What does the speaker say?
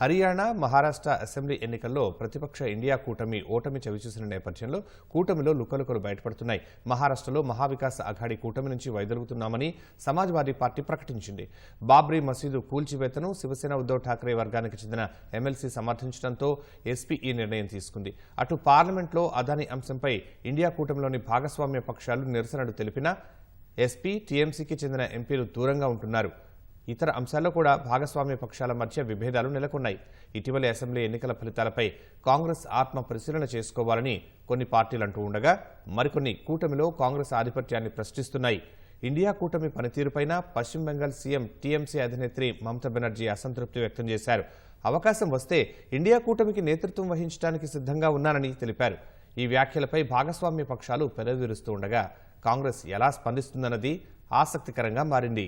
Haryana Maharashtra assembly ఎన్నికల్లో ప్రతిపక్ష India కూటమి ఓటమి చవిచూసిన నేపథ్యంలో కూటమిలో లుకలుకలు బయటపడుతున్నాయి. మహారాష్ట్రలో మహావికాస్ అఘాడీ కూటమి నుంచి వైదొలుగుతున్నామని సమాజ్వాదీ పార్టీ ప్రకటించింది. బాబ్రీ మసీదు కూల్చివేతను శివసేన ఉద్దవ్ ఠాక్రే వర్గానికి చెందిన ఎమ్మెల్సీ సమర్థించడంతో ఎస్పీ ఈ నిర్ణయం తీసుకుంది. అటు పార్లమెంట్లో అదాని అంశంపై ఇండియా కూటమిలోని భాగస్వామ్య పక్షాలు నిరసనలు తెలిపినా ఎస్పీ టీఎంసీకి చెందిన ఎంపీలు దూరంగా ఉంటున్నారు. ఇతర అంశాల్లో కూడా భాగస్వామ్య పక్షాల మధ్య విభేదాలు నెలకొన్నాయి. ఇటీవలి అసెంబ్లీ ఎన్నికల ఫలితాలపై కాంగ్రెస్ ఆత్మ పరిశీలన చేసుకోవాలని కొన్ని పార్టీలు అంటూ ఉండగా మరికొన్ని కూటమిలో కాంగ్రెస్ ఆధిపత్యాన్ని ప్రశ్నిస్తున్నాయి. ఇండియా కూటమి పనితీరుపైన పశ్చిమ బెంగాల్ సీఎం టీఎంసీ అధినేత్రి మమతా బెనర్జీ అసంతృప్తి వ్యక్తం చేశారు. అవకాశం వస్తే ఇండియా కూటమికి నేతృత్వం వహించడానికి సిద్ధంగా ఉన్నానని తెలిపారు. ఈ వ్యాఖ్యలపై భాగస్వామ్య పక్షాలు పెరవిరుస్తూ ఉండగా కాంగ్రెస్ ఎలా స్పందిస్తుందన్నది ఆసక్తికరంగా మారింది.